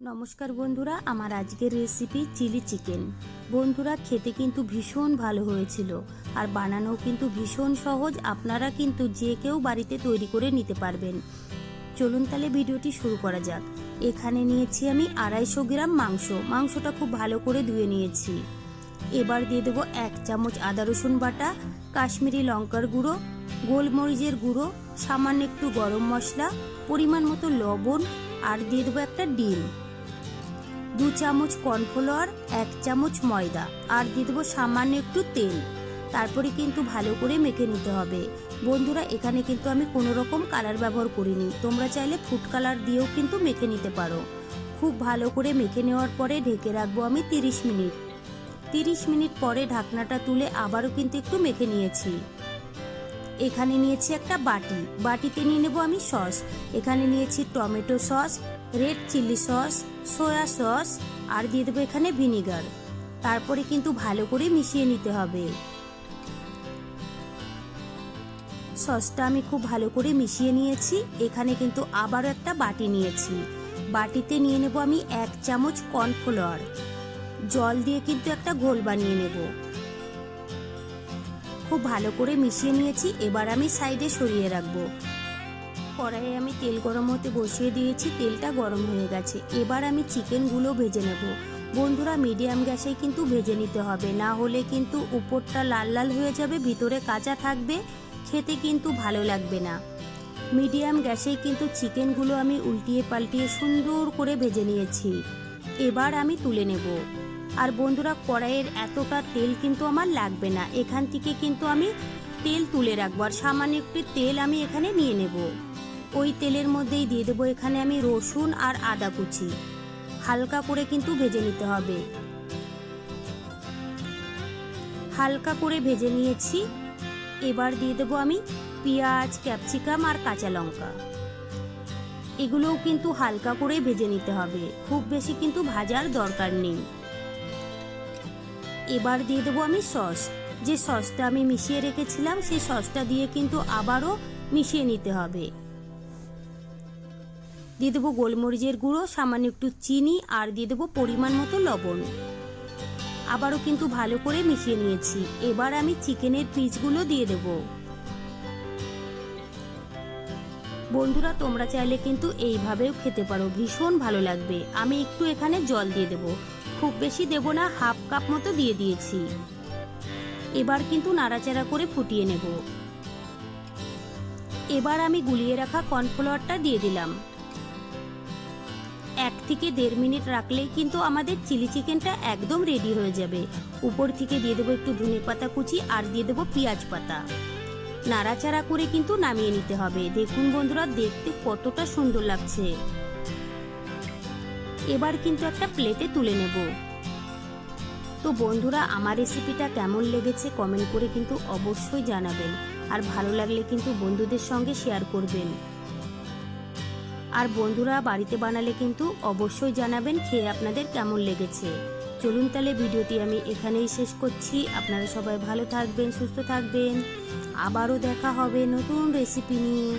নমস্কার বন্ধুরা, আমার আজকের রেসিপি চিলি চিকেন বন্ধুরা, খেতে কিন্তু ভীষণ ভালো হয়েছিল, আর বানানো কিন্তু ভীষণ সহজ, আপনারা কিন্তু যে কেউ বাড়িতে তৈরি করে নিতে পারবেন। চলুন তাহলে ভিডিওটি শুরু করা যাক। এখানে নিয়েছি আমি আড়াইশো গ্রাম মাংস, মাংসটা খুব ভালো করে ধুয়ে নিয়েছি। এবার দিয়ে দেবো এক চামচ আদা রসুন বাটা, কাশ্মীরি লঙ্কার গুঁড়ো, গোলমরিচের গুঁড়ো, সামান্য একটু গরম মশলা, পরিমাণ মতো লবণ, আর দিয়ে দেবো একটা ডিম। দু চামচ কর্নফ্লাওয়ার এক চামচ ময়দা আর দিয়ে দেবো সামান্য একটু তেল। তারপরে কিন্তু ভালো করে মেখে নিতে হবে। বন্ধুরা, এখানে কিন্তু আমি কোনো রকম কালার ব্যবহার করিনি। তোমরা চাইলে ফুড কালার দিয়েও কিন্তু মেখে নিতে পারো। খুব ভালো করে মেখে নেওয়ার পরে ঢেকে রাখব আমি তিরিশ মিনিট। তিরিশ মিনিট পরে ঢাকনাটা তুলে আবারও কিন্তু একটু মেখে নিয়েছি। এখানে নিয়েছি একটা বাটি। বাটিতে নিয়ে নেব আমি সস। এখানে নিয়েছি tomato sauce, red chilli sauce, soya sauce, আর দিয়ে দেবো এখানে ভিনিগার। তারপরে কিন্তু ভালো করে মিশিয়ে নিতে হবে। সসটা আমি খুব ভালো করে মিশিয়ে নিয়েছি। এখানে কিন্তু আবারও একটা বাটি নিয়েছি। বাটিতে নিয়ে নেব আমি এক চামচ কর্নফ্লাওয়ার জল দিয়ে কিন্তু একটা ঘোল বানিয়ে নেব। খুব ভালো করে মিশিয়ে নিয়েছি, এবার আমি সাইডে সরিয়ে রাখব। কড়াইয়ে আমি তেল গরম হতে বসিয়ে দিয়েছি, তেলটা গরম হয়ে গেছে। এবার আমি চিকেনগুলো ভেজে নেব। বন্ধুরা, মিডিয়াম গ্যাসে কিন্তু ভেজে নিতে হবে, না হলে কিন্তু উপরটা লাল লাল হয়ে যাবে, ভিতরে কাঁচা থাকবে, খেতে কিন্তু ভালো লাগবে না। মিডিয়াম গ্যাসেই কিন্তু চিকেনগুলো আমি উল্টিয়ে পাল্টিয়ে সুন্দর করে ভেজে নিয়েছি। এবার আমি তুলে নেব। আর বন্ধুরা, কড়াইয়ের এতটা তেল কিন্তু আমার লাগবে না। এখান থেকে কিন্তু আমি তেল তুলে রাখব আর সামান্য একটু তেল আমি এখানে নিয়ে নেব। ওই তেলের মধ্যেই দিয়ে দেবো এখানে আমি রসুন আর আদা কুচি। হালকা করে কিন্তু ভেজে নিতে হবে। হালকা করে ভেজে নিয়েছি। এবার দিয়ে দেবো আমি পেঁয়াজ, ক্যাপসিকাম আর কাঁচা লঙ্কা। এগুলোও কিন্তু হালকা করে ভেজে নিতে হবে। খুব বেশি কিন্তু ভাজার দরকার নেই। এবার দিয়ে দেবো আমি সস। যে সসটা আমি মিশিয়ে রেখেছিলাম, সেই সসটা দিয়ে কিন্তু আবারও মিশিয়ে নিতে হবে। দিয়ে দেবো গোলমরিচের গুঁড়ো, সামান্য একটু চিনি, আর দিয়ে দেবো পরিমাণ মতো লবণ। আবারও কিন্তু ভালো করে মিশিয়ে নিয়েছি। এবার আমি চিকেনের পিসগুলো দিয়ে দেব। বন্ধুরা, তোমরা চাইলে কিন্তু এইভাবেও খেতে পারো। ভীষণ ভালো লাগবে। আমি একটু এখানে জল দিয়ে দেব। খুব বেশি দেব না, হাফ কাপ মতো দিয়ে দিয়েছি। এবার কিন্তু নাড়াচাড়া করে ফুটিয়ে নেব। এবার আমি গুলিয়ে রাখা কর্নফ্লাওয়ারটা দিয়ে দিলাম। এক থেকে দেড় মিনিট রাখলেই কিন্তু আমাদের চিলি চিকেনটা একদম রেডি হয়ে যাবে। উপর থেকে দিয়ে দেবো একটু ধনে পাতা কুচি আর দিয়ে দেবো পেঁয়াজ পাতা। নাড়াচাড়া করে কিন্তু নামিয়ে নিতে হবে। দেখুন বন্ধুরা, দেখতে কতটা সুন্দর লাগছে। এবার কিন্তু একটা প্লেটে তুলে নেব। তো বন্ধুরা, আমার রেসিপিটা কেমন লেগেছে কমেন্ট করে কিন্তু অবশ্যই জানাবেন। আর ভালো লাগলে কিন্তু বন্ধুদের সঙ্গে শেয়ার করবেন। আর বন্ধুরা, বাড়িতে বানালে কিন্তু অবশ্যই জানাবেন খেয়ে আপনাদের কেমন লেগেছে। চলুন তাহলে ভিডিওটি আমি এখানেই শেষ করছি। আপনারা সবাই ভালো থাকবেন, সুস্থ থাকবেন। আবারও দেখা হবে নতুন রেসিপি নিয়ে।